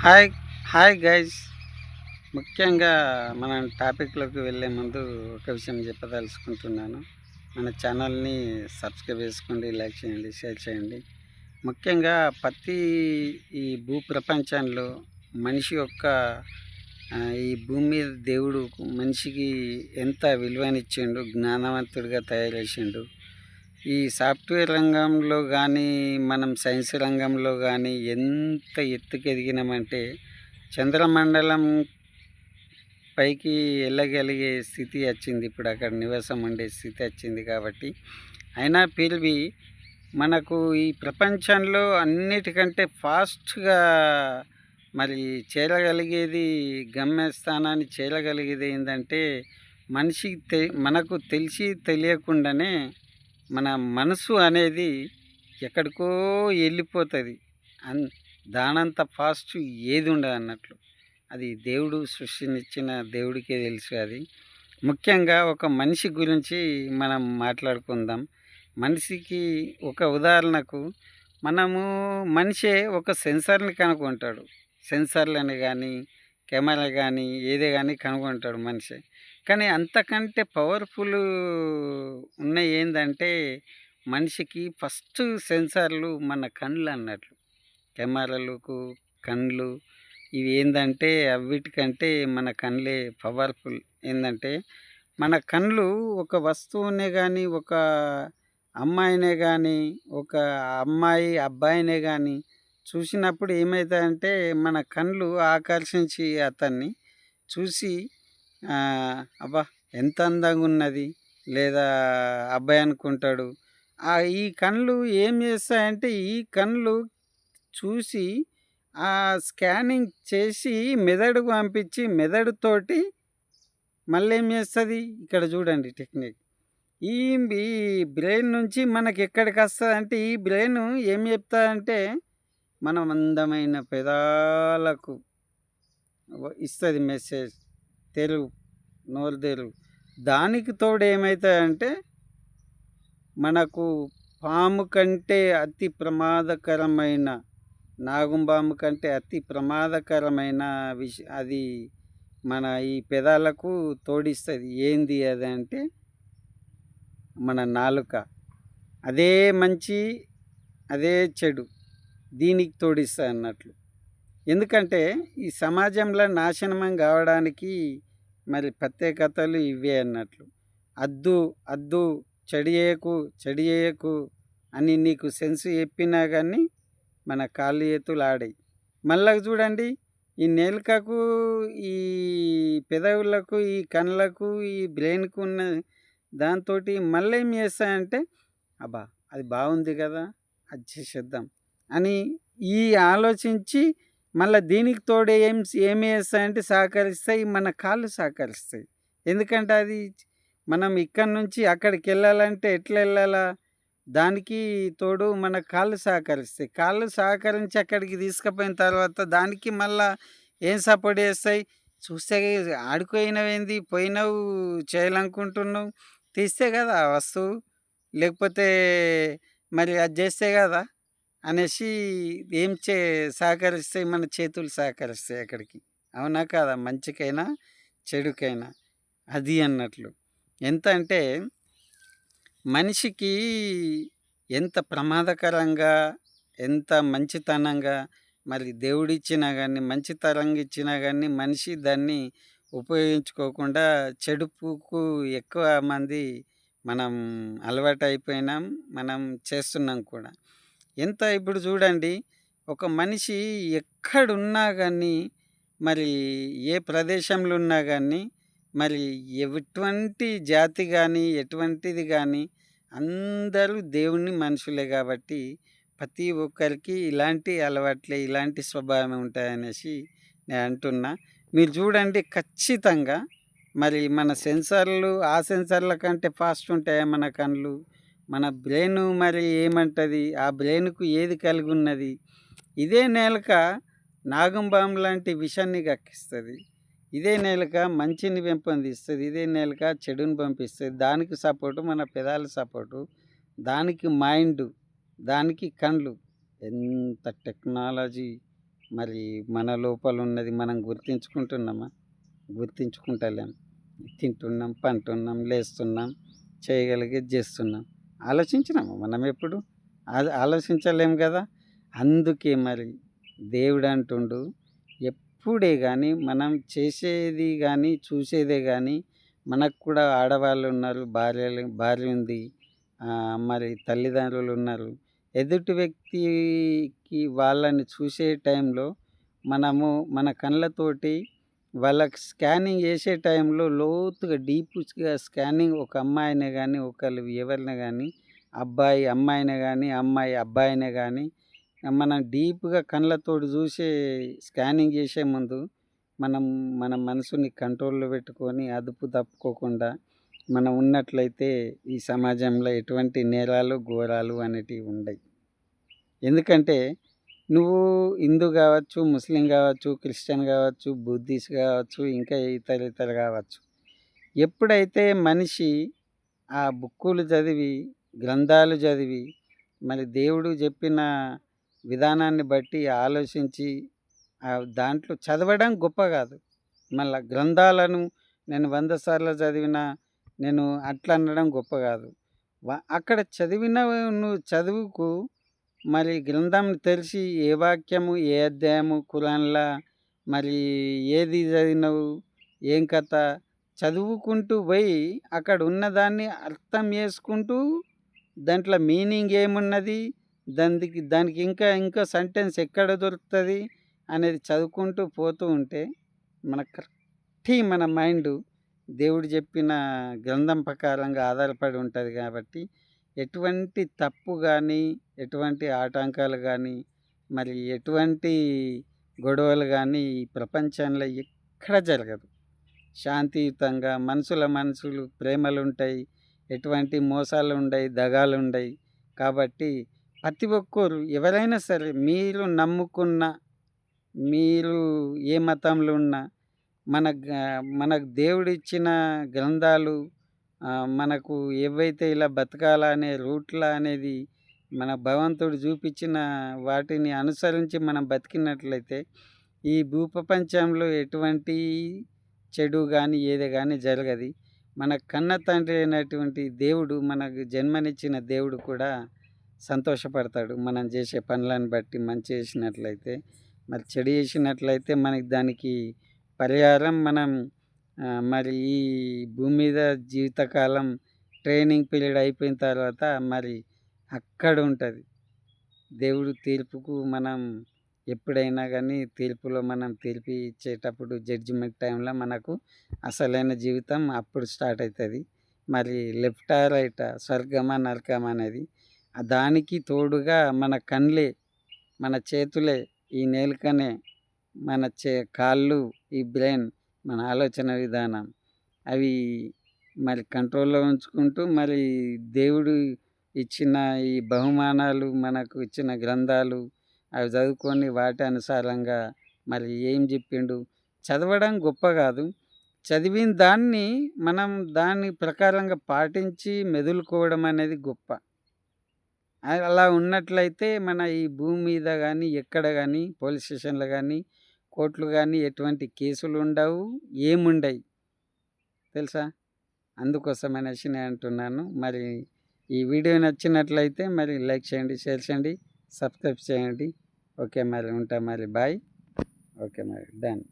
Hi hi guys ముఖ్యంగా మనం టాపిక్లోకి వెళ్ళే ముందు ఒక విషయం చెప్పదలుచుకుంటున్నాను. మన ఛానల్ని సబ్స్క్రైబ్ చేసుకోండి లైక్ చేయండి షేర్ చేయండి. ముఖ్యంగా ప్రతి ఈ భూ ప్రపంచంలో మనిషి యొక్క ఈ భూమి మీద దేవుడు మనిషికి ఎంత విలువనిచ్చిండు జ్ఞానవంతుడిగా తయారు చేసిండు ఈ సాఫ్ట్వేర్ రంగంలో కానీ మనం సైన్స్ రంగంలో కానీ ఎంత ఎత్తుకు ఎదిగినామంటే చంద్రమండలం పైకి వెళ్ళగలిగే స్థితి వచ్చింది. ఇప్పుడు అక్కడ నివాసం ఉండే స్థితి వచ్చింది కాబట్టి. అయినా పిలివి మనకు ఈ ప్రపంచంలో అన్నిటికంటే ఫాస్ట్గా మరి చేరగలిగేది గమ్యస్థానాన్ని చేరగలిగేది ఏంటంటే మనిషికి తె మనకు తెలిసి తెలియకుండానే మన మనసు అనేది ఎక్కడికో వెళ్ళిపోతుంది అన్ దానంత ఫాస్ట్ ఏది ఉండదు అన్నట్లు. అది దేవుడు సృష్టినిచ్చిన దేవుడికే తెలుసు అది. ముఖ్యంగా ఒక మనిషి గురించి మనం మాట్లాడుకుందాం. మనిషికి ఒక ఉదాహరణకు మనము మనిషే ఒక సెన్సార్ని కనుక్కుంటాడు సెన్సార్లని కానీ కెమెరా కానీ ఏదే కానీ కనుక్కుంటాడు మనిషి. కానీ అంతకంటే పవర్ఫుల్ ఉన్నాయి ఏంటంటే మనిషికి ఫస్ట్ సెన్సార్లు మన కళ్ళు అన్నట్లు. కెమెరాలకు కళ్ళు ఇవి ఏంటంటే అవిటికంటే మన కళ్ళే పవర్ఫుల్. ఏంటంటే మన కళ్ళు ఒక వస్తువునే కానీ ఒక అమ్మాయినే కానీ ఒక అమ్మాయి అబ్బాయినే కానీ చూసినప్పుడు ఏమవుతుందంటే మన కళ్ళు ఆకర్షించి అతన్ని చూసి అబ్బా ఎంత అందంగా ఉన్నది. లేదా అబ్బాయి అనుకుంటాడు. ఈ కళ్ళు ఏం చేస్తాయంటే ఈ కళ్ళు చూసి ఆ స్కానింగ్ చేసి మెదడుకు పంపించి మెదడుతోటి మళ్ళీ ఏం చేస్తుంది? ఇక్కడ చూడండి టెక్నిక్. ఈ బ్రెయిన్ నుంచి మనకి ఎక్కడికి వస్తుంది అంటే ఈ బ్రెయిన్ ఏం చెప్తాదంటే మనం అందమైన పెదాలకు ఇస్తుంది మెసేజ్. తెలుగు నోరు తెలుగు. దానికి తోడు ఏమవుతాయంటే మనకు పాము కంటే అతి ప్రమాదకరమైన నాగుంబాము కంటే అతి ప్రమాదకరమైన విష అది మన ఈ పెదాలకు తోడిస్తుంది. ఏంది అది అంటే మన నాలుక. అదే మంచి అదే చెడు దీనికి తోడిస్తుంది అన్నట్లు ఎందుకంటే ఈ సమాజంలో నాశనం కావడానికి మరి ప్రత్యేకతలు ఇవే అన్నట్లు. అద్దు అద్దు చెడియేకు చెడియేకు అని నీకు సెన్స్ చెప్పినా కానీ మన కాళ్ళు చేతులు ఆడాయి. మళ్ళా చూడండి ఈ నేలికకు ఈ పెదవులకు ఈ కళ్ళకు ఈ బ్రెయిన్కు ఉన్న దాంతో మళ్ళీ ఏం చేస్తాయంటే అబ్బా అది బాగుంది కదా అది చేసేద్దాం అని ఈ ఆలోచించి మళ్ళీ దీనికి తోడు ఏం ఏమి చేస్తాయంటే సహకరిస్తాయి మన కాళ్ళు సహకరిస్తాయి. ఎందుకంటే అది మనం ఇక్కడ నుంచి అక్కడికి వెళ్ళాలంటే ఎట్లా వెళ్ళాలా? దానికి తోడు మన కాళ్ళు సహకరిస్తాయి. కాళ్ళు సహకరించి అక్కడికి తీసుకుపోయిన తర్వాత దానికి మళ్ళా ఏం సపోర్ట్ చేస్తాయి? చూస్తే ఆడుకోయినవేంది పోయినవు చేయాలనుకుంటున్నావు? తీస్తే కదా ఆ వస్తువు. లేకపోతే మరి అది చేస్తే కదా? అనేసి ఏం చే సహకరిస్తాయి మన చేతులు సహకరిస్తాయి అక్కడికి? అవునా కాదా? మంచికైనా చెడుకైనా? అది అన్నట్లు. ఎంత అంటే మనిషికి ఎంత ప్రమాదకరంగా ఎంత మంచితనంగా మరి దేవుడిచ్చినా కానీ మంచి తరం ఇచ్చినా కానీ మనిషి దాన్ని ఉపయోగించుకోకుండా చెడుపుకు ఎక్కువ మంది మనం అలవాటు అయిపోయినాం మనం చేస్తున్నాం కూడా. ఎంత ఇప్పుడు చూడండి ఒక మనిషి ఎక్కడున్నా కానీ మరి ఏ ప్రదేశంలో ఉన్నా కానీ మరి ఎటువంటి జాతి కానీ ఎటువంటిది కానీ అందరూ దేవుని మనుషులే కాబట్టి ప్రతి ఒక్కరికి ఇలాంటి అలవాట్లే ఇలాంటి స్వభావం ఉంటాయనేసి నేను అంటున్నా. మీరు చూడండి ఖచ్చితంగా మరి మన సెన్సార్లు ఆ సెన్సార్ల కంటే ఫాస్ట్ ఉంటాయా మన కళ్ళు? మన బ్రెయిన్ మరి ఏమంటుంది? ఆ బ్రెయిన్కు ఏది కలిగి ఉన్నది ఇదే నేలక నాగంబాం లాంటి విషాన్ని కక్కిస్తుంది ఇదే నేలక మంచిని పెంపొందిస్తుంది. ఇదే నేలక చెడుని పంపిస్తుంది. దానికి సపోర్టు మన పెదాల సపోర్టు. దానికి మైండ్. దానికి కళ్ళు ఎంత టెక్నాలజీ మరి మన లోపల ఉన్నది మనం గుర్తించుకుంటున్నామా? గుర్తించుకుంటలేం. తింటున్నాం పంటున్నాం లేస్తున్నాం చేయగలిగే చేస్తున్నాం. ఆలోచించినాము మనం ఎప్పుడు? అది ఆలోచించలేం కదా? అందుకే మరి దేవుడు అంటుండు ఎప్పుడే కానీ మనం చేసేది కానీ చూసేదే కానీ మనకు కూడా ఆడవాళ్ళు ఉన్నారు భార్యలు భార్య ఉంది మరి తల్లిదండ్రులు ఉన్నారు. ఎదుటి వ్యక్తికి వాళ్ళని చూసే టైంలో మనము మన కళ్ళతోటి వాళ్ళకి స్కానింగ్ చేసే టైంలో లోతుగా డీప్గా స్కానింగ్ ఒక అమ్మాయినే కానీ ఒకళ్ళు ఎవరినే కానీ అబ్బాయి అమ్మాయినే కానీ అమ్మాయి అబ్బాయినే కానీ మనం డీప్గా కళ్ళతోటి చూసే స్కానింగ్ చేసే ముందు మనం మన మనసుని కంట్రోల్లో పెట్టుకొని అదుపు తప్పుకోకుండా మనం ఉన్నట్లయితే ఈ సమాజంలో ఎటువంటి నేరాలు ఘోరాలు అనేటివి ఉండవు ఎందుకంటే నువ్వు హిందూ కావచ్చు ముస్లిం కావచ్చు క్రిస్టియన్ కావచ్చు బుద్ధిస్ట్ కావచ్చు ఇంకా ఇతర ఇతర కావచ్చు. ఎప్పుడైతే మనిషి ఆ బుక్కులు చదివి గ్రంథాలు చదివి మరి దేవుడు చెప్పిన విధానాన్ని బట్టి ఆలోచించి ఆ దాంట్లో చదవడం గొప్ప కాదు. మళ్ళా గ్రంథాలను నేను వంద సార్లు చదివిన నేను అట్లా అనడం గొప్ప కాదు. అక్కడ చదివిన నువ్వు చదువుకు మరి గ్రంథం తెలిసి ఏ వాక్యము ఏ అధ్యాయము కులాన్లా మరి ఏది చదివినవు? ఏం కథ? చదువుకుంటూ పోయి అక్కడ ఉన్నదాన్ని అర్థం చేసుకుంటూ దాంట్లో మీనింగ్ ఏమున్నది? దానికి దానికి ఇంకా ఇంకా సెంటెన్స్ ఎక్కడ దొరుకుతుంది? అనేది చదువుకుంటూ పోతూ ఉంటే మన కరెక్ట్ మన మైండ్ దేవుడు చెప్పిన గ్రంథం ప్రకారంగా ఆధారపడి ఉంటుంది కాబట్టి ఎటువంటి తప్పు కానీ ఎటువంటి ఆటంకాలు కానీ మరి ఎటువంటి గొడవలు కానీ ఈ ప్రపంచంలో ఎక్కడ జరగదు. శాంతియుతంగా మనుషుల మనసులు ప్రేమలు ఉంటాయి ఎటువంటి మోసాలు ఉండయి దగాలు ఉండయి కాబట్టి ప్రతి ఒక్కరు ఎవరైనా సరే మీరు నమ్ముకున్న మీరు ఏ మతంలో ఉన్నా మన గ- మనకు దేవుడిచ్చిన గ్రంథాలు మనకు ఏవైతే ఇలా బతకాలా అనే రూట్లా అనేది మన భగవంతుడు చూపించిన వాటిని అనుసరించి మనం బతికినట్లయితే ఈ భూప్రపంచంలో ఎటువంటి చెడు కానీ ఏది కానీ జరగదు. మన కన్న తండ్రి అయినటువంటి దేవుడు మనకు జన్మనిచ్చిన దేవుడు కూడా సంతోషపడతాడు. మనం చేసే పనులను బట్టి మంచి చేసినట్లయితే మరి చెడు చేసినట్లయితే మనకి దానికి పరిహారం మనం మరి ఈ భూమి మీద జీవితకాలం ట్రైనింగ్ పీరియడ్ అయిపోయిన తర్వాత మరి అక్కడ ఉంటుంది. దేవుడు తీర్పుకు మనం ఎప్పుడైనా కానీ తీర్పులో మనం తీర్పు ఇచ్చేటప్పుడు జడ్జిమెంట్ టైంలో మనకు అసలైన జీవితం అప్పుడు స్టార్ట్ అవుతుంది మరి లెఫ్ట్ రైట్ స్వర్గమా నరకమా అనేది దానికి తోడుగా మన కళ్ళే మన చేతులే ఈ నేలకనే మన చే కాళ్ళు ఈ బ్రెయిన్ మన ఆలోచన విధానం. అవి మరి కంట్రోల్లో ఉంచుకుంటూ మరి దేవుడు ఇచ్చిన ఈ బహుమానాలు మనకు ఇచ్చిన గ్రంథాలు అవి చదువుకొని వాటి అనుసారంగా మరి ఏం చెప్పిండు? చదవడం గొప్ప కాదు. చదివిన దాన్ని మనం దాని ప్రకారంగా పాటించి మెదులుకోవడం అనేది గొప్ప. అలా ఉన్నట్లయితే మన ఈ భూమి మీద కానీ ఎక్కడ కానీ పోలీస్ స్టేషన్లో కానీ కోర్టులు కానీ ఎటువంటి కేసులు ఉండవు ఏముండవు తెలుసా? అందుకోసం అనేసి నేను అంటున్నాను. మరి ఈ వీడియో నచ్చినట్లయితే మరి లైక్ చేయండి షేర్ చేయండి సబ్స్క్రైబ్ చేయండి. ఓకే మరి ఉంటా మరి బాయ్. ఓకే మరి డన్.